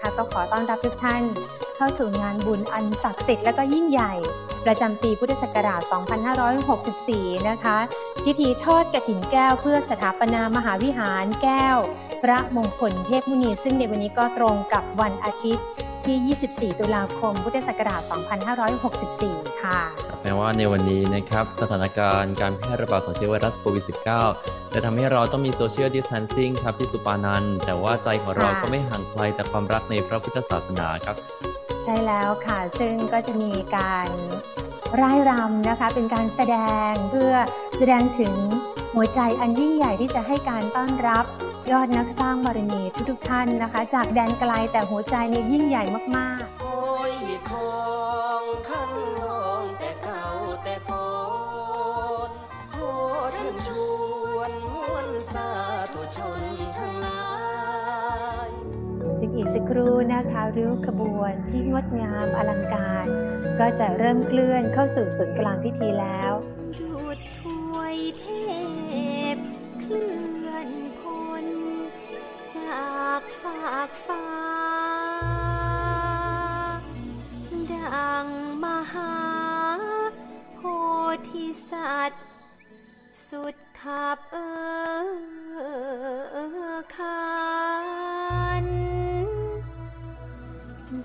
นะคะ ก็ขอต้อนรับทุกท่าน เข้าสู่งานบุญอันศักดิ์สิทธิ์และก็ยิ่งใหญ่ ประจำปีพุทธศักราช 2564 นะคะ พิธีทอดกระถินแก้วเพื่อสถาปนามหาวิหารแก้ว พระมงคลเทพมุนี ซึ่งในวันนี้ก็ตรงกับวันอาทิตย์ ที่ 24 ตุลาคม พุทธศักราช 2564 ค่ะแม้ว่าในวันนี้นะครับ สถานการณ์การแพร่ระบาดของเชื้อไวรัสโควิด -19 จะทำให้เราต้องมีโซเชียลดิส a ทนซิ่งครับพี่สุปานันท์แต่ว่าใจของเราค่ะก็ไม่ห่างไกลจากความรักในพระพุทธศาสนาครับ ใช่แล้วค่ะ ซึ่งก็จะมีการร่ายรำนะคะ เป็นการแสดงเพื่อแสดงถึงหัวใจอันยิ่งใหญ่ที่จะให้การต้อนรับ ยอดนักสร้างบารมีทุกๆท่านนะคะ จากแดนไกลแต่หัวใจเนี่ยยิ่งใหญ่มากๆ โอ้ยทองขันลองแต่เก่าแต่ก่อนขอเชิญชวนมวลสาธุชนทั้งหลาย ซึ่งอีกสักครู่นะคะริ้วขบวนที่งดงามอลังการ ก็จะเริ่มเคลื่อนเข้าสู่ศูนย์กลางพิธีแล้วากฝากฟ้า ดังมหาโพธิสัตว์ สุดขับเออคาน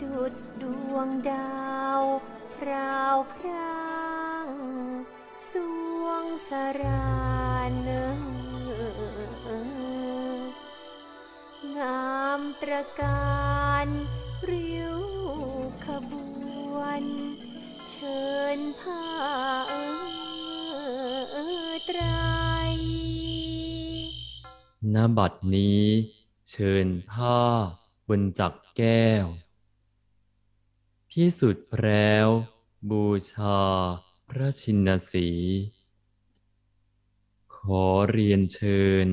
ดุดดวงดาวพราวพรางสวงสรานง ระการริ้วขบวน เชิญผ้าเออไตรณบัดนี้ เชิญผ้าบนจักแก้ว พิสุทธิ์แล้วบูชาพระชินสี ขอเรียนเชิญ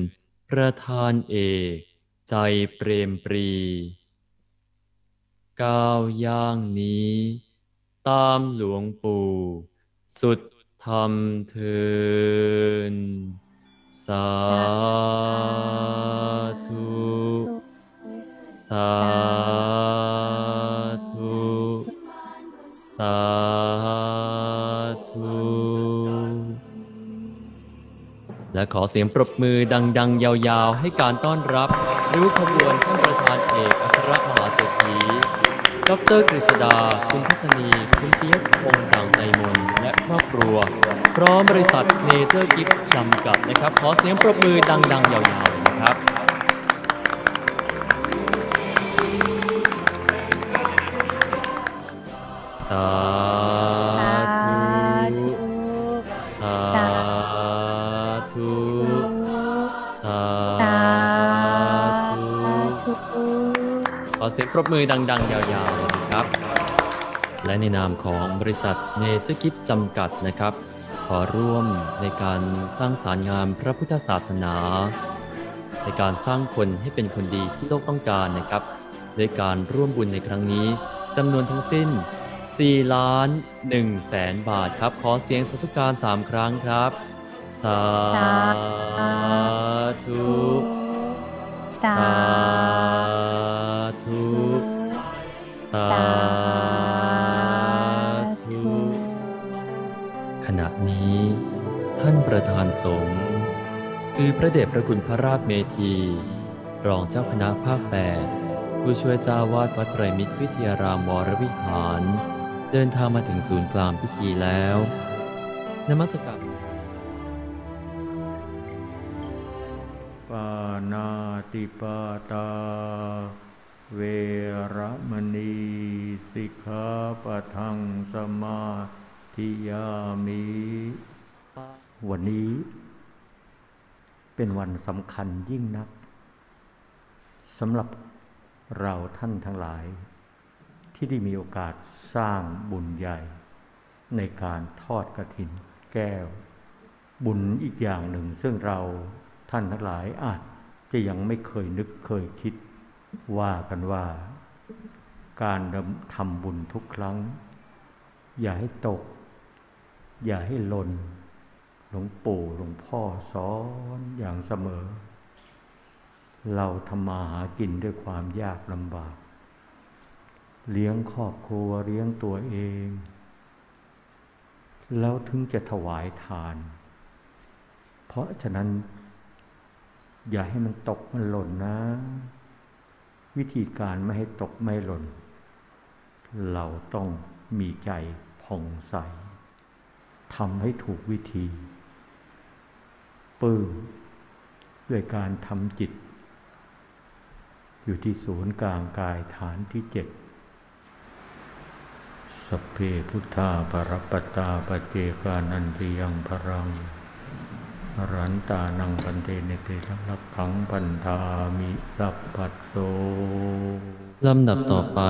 ประธานเอก ใจเปรมปรี ก้าวย่างนี้ ตามหลวงปู่ สุดธรรมเทินสาธุ สาธุ สา และขอเสียงปรบมือดังๆ ยาวๆ ให้การต้อนรับริ้วขบวนท่านประธานเอกอัครมหาเศรษฐี ดรกฤษดา คุณทัศนี คุณเปียกพงษ์ด่างใจมน และครอบครัว พร้อมบริษัทเนเจอร์กิฟต์จำกัดนะครับ ขอเสียงปรบมือดังๆ ยาวๆ นะครับสา เสียงปรบมือดัง ๆ ยาวๆเลยนะครับ และในนามของบริษัทเนเจอร์กิฟจำกัดนะครับ ขอร่วมในการสร้างสารงานพระพุทธศาสนา ในการสร้างคนให้เป็นคนดีที่โลกต้องการนะครับด้วยการร่วมบุญในครั้งนี้จำนวนทั้งสิ้น 4 ล้าน1แสนบาทครับ ขอเสียงสาธุการ 3 ครั้งครับ สาธุ สาสาธุสาธุขณะนี้ ท่านประธานสงฆ์คือพระเดชพระคุณพระราชเมธี รองเจ้าคณะภาค8ผู้ช่วยเจ้าวาดวัดไตรมิตรวิทยารามวรวิหาร เดินทางมาถึงศูนย์กลางพิธีแล้ว นมัสการปานาติปาตา เวรมณีสิกขาปะทังสมาธิยามิ วันนี้เป็นวันสำคัญยิ่งนักสำหรับเราท่านทั้งหลาย ที่ได้มีโอกาสสร้างบุญใหญ่ ในการทอดกระถินแก้ว บุญอีกอย่างหนึ่งซึ่งเราท่านทั้งหลายอาจจะยังไม่เคยนึกเคยคิด ว่ากันว่า การทำบุญทุกครั้ง อย่าให้ตก อย่าให้หล่นหลวงปู่หลวงพ่อสอนอย่างเสมอ เราทำมาหากินด้วยความยากลำบาก เลี้ยงครอบครัวเลี้ยงตัวเอง แล้วถึงจะถวายทาน เพราะฉะนั้น อย่าให้มันตกมันหล่นนะ วิธีการไม่ให้ตกไม่หล่น เราต้องมีใจผ่องใสทำให้ถูกวิธีปลื้มด้วยการทำจิต อยู่ที่ศูนย์กลางกายฐานที่เจ็ดสัพเพพุทธาปรปตตาปเจกานันติยังพรัง อรันตานังปันเตนเตลักขังปันธามิสัพพัสโสลำดับต่อไป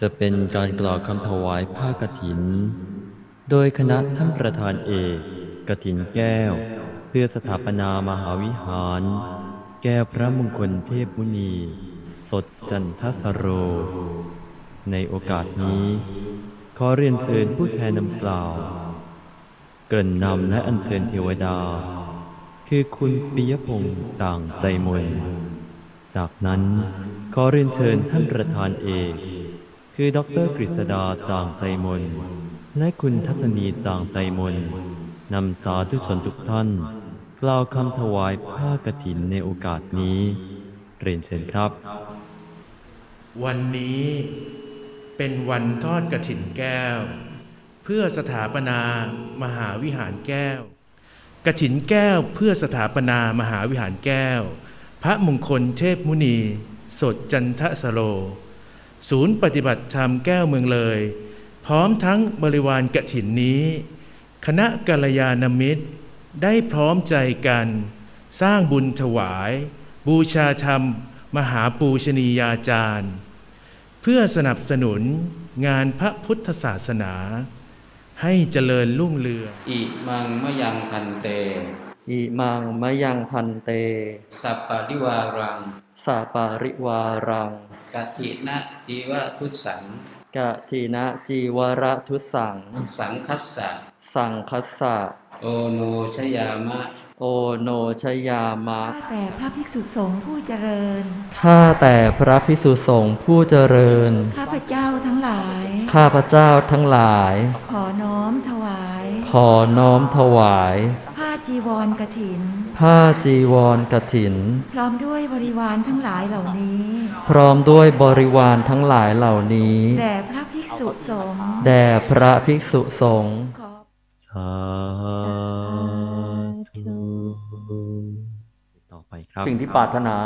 จะเป็นการกล่าวคำถวายผ้ากฐิน โดยคณะท่านประธานเอกกฐินแก้ว เพื่อสถาปนามหาวิหาร แก้วพระมงคลเทพมุนี สดจันทสโร ในโอกาสนี้ ขอเรียนเชิญผู้แทนนำกล่าว เกริ่นนำและอัญเชิญเทวดา คือคุณปิยพงษ์จางใจมน จากนั้นขอเรียนเชิญท่านประธานเอกคือดรกฤษดาจางใจมน และคุณทัศนีจางใจมนนำสาธุชนทุกท่าน กล่าวคำถวายผ้ากฐินในโอกาสนี้ เรียนเชิญครับ วันนี้เป็นวันทอดกระถินแก้ว พื่อสถาปนามหาวิหารแก้ว กระถินแก้วเพื่อสถาปนามหาวิหารแก้ว พระมงคลเทพมุนี สดจันทสโรศูนย์ปฏิบัติธรรมแก้วเมืองเลย พร้อมทั้งบริวารกระถินนี้ คณะกัลยาณมิตรได้พร้อมใจกัน สร้างบุญถวาย บูชาธรรม มหาปูชนียาจารย์ เพื่อสนับสนุนงานพระพุทธศาสนา ให้เจริญรุ่งเรือง อิมังมะยังพันเต อิมังมะยังพันเต สัปปะริวารังสาปาริวารังกะทินะจีวะทุสังกะทีนะจีวระทุสัง สังคัสสะ สังคัสสะ โอโนชยามะ โอโนชยามะ ข้าแต่พระภิกษุสงฆ์ผู้เจริญ ข้าแต่พระพิสุสงฆ์ผู้เจริญ ข้าพเจ้าทั้งหลาย ข้าพเจ้าทั้งหลาย ขอน้อมถวาย ขอน้อมถวาย ผ้าจีวรกถิน ผ้าจีวรกถิน พร้อมด้วยบริวารทั้งหลายเหล่านี้ พร้อมด้วยบริวารทั้งหลายเหล่านี้ แด่พระภิกษุสงฆ์ แด่พระภิกษุสงฆ์ขอสา สิ่งที่ปรารถนา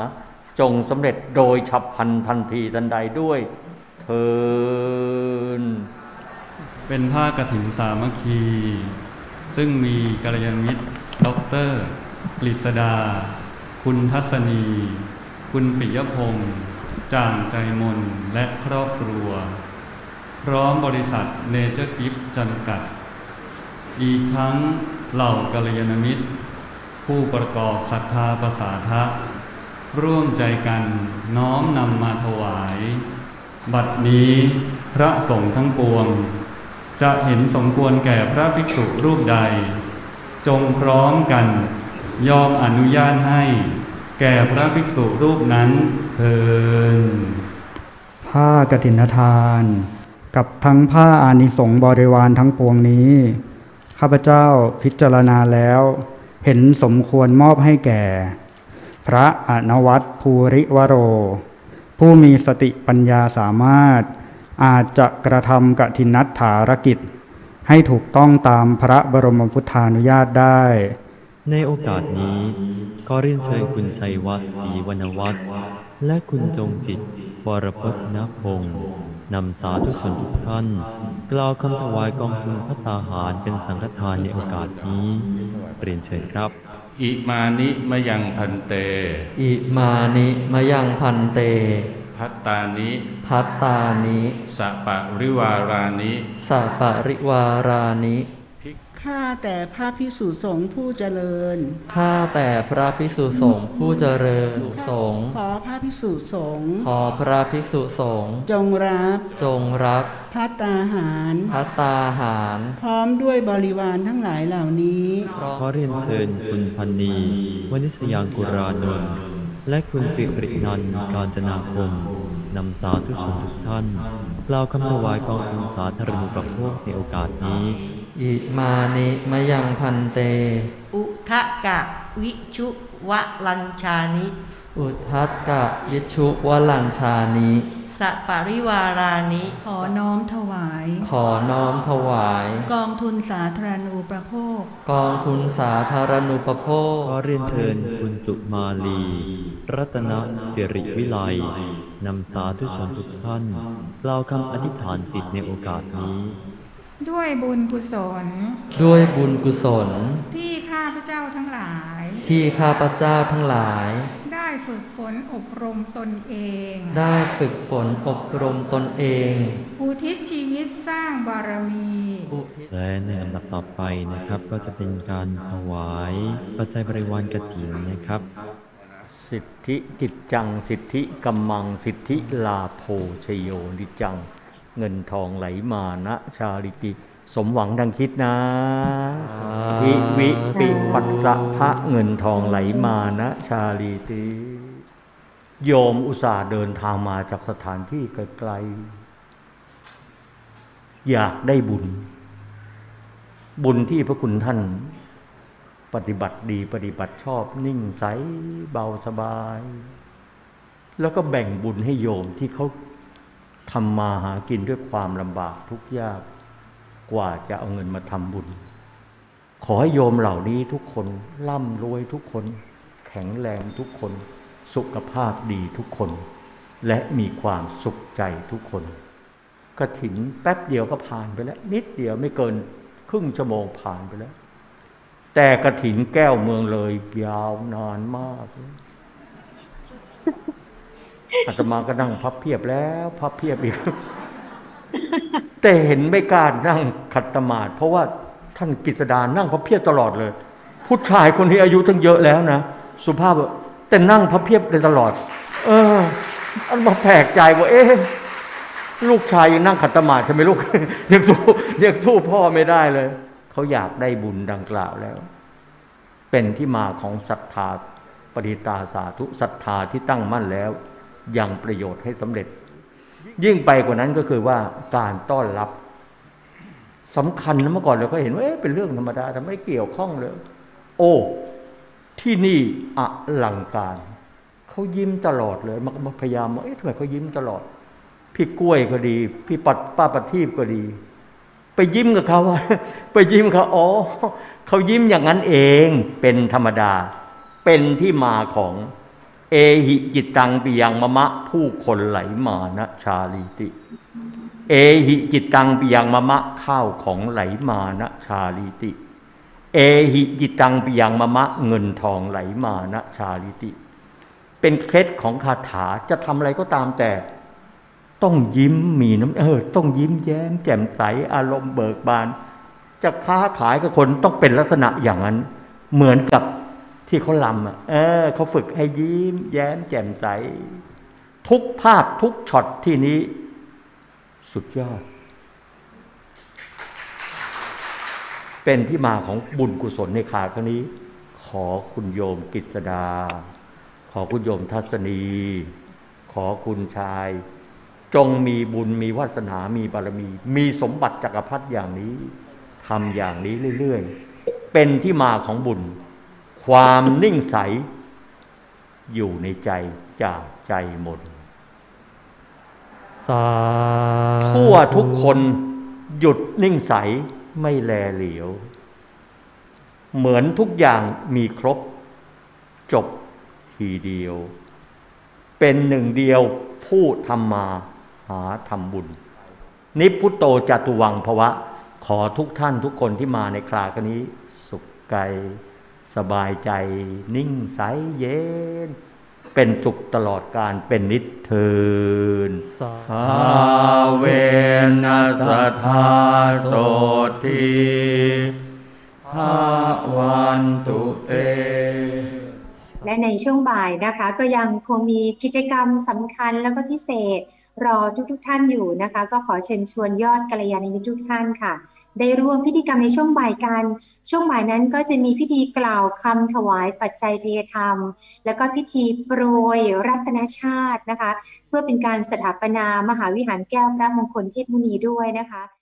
จงสำเร็จโดยฉับพลันทันทีทันใดด้วยเทินเป็นผ้ากฐินสามัคคี ซึ่งมีกัลยาณมิตรด็อกเตอร์กฤษดา คุณทัศนี คุณปิยพงษ์จ่างใจมนและครอบครัว พร้อมบริษัทเนเจอร์กิฟจำกัด อีกทั้งเหล่ากัลยาณมิตร ผู้ประกอบศรัทธาประสาทะร่วมใจกันน้อมนำมาถวาย บัดนี้พระสงฆ์ทั้งปวง จะเห็นสมควรแก่พระภิกษุรูปใด จงพร้อมกัน ยอมอนุญาตให้ แก่พระภิกษุรูปนั้นเทินผ้ากฐินทาน กับทั้งผ้าอานิสงส์บริวารทั้งปวงนี้ ข้าพเจ้าพิจารณาแล้ว เห็นสมควรมอบให้แก่ พระอนวัตภูริวโร ผู้มีสติปัญญาสามารถ อาจจะกระทำกฐินนัฐารกิจ ให้ถูกต้องตามพระบรมพุทธานุญาตได้ ในโอกาสนี้ขอเรียนเชิญคุณชัยวัฒน์ศรีวรรณวัฒน์และคุณจงจิตวรพจนพงศ์ นำสาธุชนทุกท่าน กล่าวคำถวายกองทุนพัตตาหารเป็นสังฆทานในโอกาสนี้เรียนเชิญครับ อิมานิมะยังพันเต อิมานิมะยังพันเต พัตตานิ พัตตานิสะปะริวารานิสาปริวารานิ ข้าแต่พระพิสุสงฆ์ผู้เจริญ ข้าแต่พระภิกษุสงฆ์ผู้เจริญสงฆ์ขอพระพิสุสงฆ์ขอพระภิกษุสงฆ์จงรับจงรับพัตตาหารพัตตาหาร พร้อมด้วยบริวารทั้งหลายเหล่านี้ขอเรียนเชิญคุณพันนีวณิชยางกุรานนท์และคุณสิรินันท์กาญจนาคมนำสาธุชนทุกท่านกล่าวคำถวายกองทุนสาธารณูปโภคในโอกาสนี้ อิมานิมะยังพันเต อุทะกะวิชุวะลัญชานิ อุทัตตะวิชุวลัญชานิสะปริวารานิ ขอน้อมถวาย ขอน้อมถวาย กองทุนสาธารณูปโภค กองทุนสาธารณูปโภค ขอเรียนเชิญคุณสุมาลี รัตนสิริวิไลนำสาธุชนทุกท่านกล่าวคำอธิษฐานจิตในโอกาสนี้ ด้วยบุญกุศล ด้วยบุญกุศล ที่ข้าพเจ้าทั้งหลาย ที่ข้าพเจ้าทั้งหลาย ได้ฝึกฝนอบรมตนเอง ได้ฝึกฝนอบรมตนเอง อุทิศชีวิตสร้างบารมีและในลำดับต่อไปนะครับก็จะเป็นการถวายปัจจัยบริวารกฐินนะครับ สิทธิกิจจัง สิทธิกัมมัง สิทธิลาโภชโยนิจัง เงินทองไหลมานะชาลิติ สมหวังดังคิดนะทิวิปิปัสสะพระเงินทองไหลมานะชาลิติ โยมอุตส่าห์เดินทางมาจากสถานที่ไกลๆอยากได้บุญ บุญที่พระคุณท่าน ปฏิบัติดีปฏิบัติชอบนิ่งใสเบาสบาย แล้วก็แบ่งบุญให้โยมที่เขา ทำมาหากินด้วยความลำบากทุกยากกว่าจะเอาเงินมาทำบุญ ขอให้โยมเหล่านี้ทุกคนร่ำรวยทุกคน แข็งแรงทุกคน สุขภาพดีทุกคน และมีความสุขใจทุกคนกระถินแป๊บเดียวก็ผ่านไปแล้ว นิดเดียวไม่เกินครึ่งชั่วโมงผ่านไปแล้ว แต่กระถินแก้วเมืองเลยยาวนานมาก อาตมาก็นั่งพับเพียบแล้วพับเพียบอีก แต่เห็นไม่กล้านั่งขัดสมาธิเพราะว่าท่านกิษดานั่งพับเพียบตลอดเลย ผู้ชายคนนี้อายุตั้งเยอะแล้วนะสุภาพแต่นั่งพับเพียบเลยตลอด เออ อันมาแปลกใจว่า เอ๊ะลูกชายยังนั่งขัดสมาธิทำไมลูกยังสู้ยังสู้พ่อไม่ได้เลย เขาอยากได้บุญดังกล่าวแล้ว เป็นที่มาของศรัทธาปริตาสาธุศรัทธาที่ตั้งมั่นแล้ว ยังประโยชน์ให้สำเร็จ ยิ่งไปกว่านั้นก็คือว่าการต้อนรับสำคัญนะเมื่อก่อนเราก็เห็นว่าเอ๊ะเป็นเรื่องธรรมดาทำไมเกี่ยวข้องเลย โอ้ที่นี่อลังการเขายิ้มตลอดเลยมันพยายามว่าเอ๊ะทำไมเขายิ้มตลอด พี่กล้วยก็ดี พี่ปัดป้าปฏิบก็ดี ไปยิ้มกับเขาไปยิ้มเขาอ๋อเขายิ้มอย่างนั้นเอง เป็นธรรมดา เป็นที่มาของ เอหิจิตตังปิยังมะมะ ผู้คนไหลมานะชาลีติ เอหิจิตตังปิยังมะมะข้าวของไหลมานะชาลีติ เอหิจิตตังปิยังมะมะเงินทองไหลมานะชาลีติ เป็นเคล็ดของคาถาจะทำอะไรก็ตามแต่ ต้องยิ้มมีน้ำเออต้องยิ้มแย้ม แจ่มใสอารมณ์เบิกบาน จะค้าขายกับคนต้องเป็นลักษณะอย่างนั้น เหมือนกับ ที่เขาลำอะเออเขาฝึกให้ยิ้ม แย้ม แจ่มใส ทุกภาพทุกช็อตที่นี้ สุดยอด เป็นที่มาของบุญกุศลในคราครั้งนี้ ขอคุณโยมกิษดา ขอคุณโยมทัศนี ขอคุณชาย จงมีบุญมีวาสนามีบารมี มีสมบัติจักรพรรดิอย่างนี้ทำอย่างนี้เรื่อย ๆ เป็นที่มาของบุญ ความนิ่งใส อยู่ในใจจากใจหมดสาธุทั่วทุกคนหยุดนิ่งใสไม่แลเหลียว เหมือนทุกอย่างมีครบ จบทีเดียว เป็นหนึ่งเดียวผู้ทำมาหาทำบุญ นิพพุตโตจตุวังภวะ ขอทุกท่านทุกคนที่มาในคราคนี้สุขใจ สบายใจนิ่งใสเย็น เป็นสุขตลอดการเป็นนิทเทินสาเวนัสธาโสทีภาวันตุเต และในช่วงบ่ายนะคะ ก็ยังคงมีกิจกรรมสำคัญแล้วก็พิเศษ รอทุกๆทท่านอยู่นะคะ ก็ขอเชิญชวนยอดกัลยาณมิตรทุกท่านค่ะ ได้ร่วมพิธีกรรมในช่วงบ่ายกัน ช่วงบ่ายนั้นก็จะมีพิธีกล่าวคำถวายปัจจัยเทยธรรม แล้วก็พิธีโปรยรัตนชาตินะคะ เพื่อเป็นการสถาปนามหาวิหารแก้วพระมงคลเทพมุนีด้วยนะคะ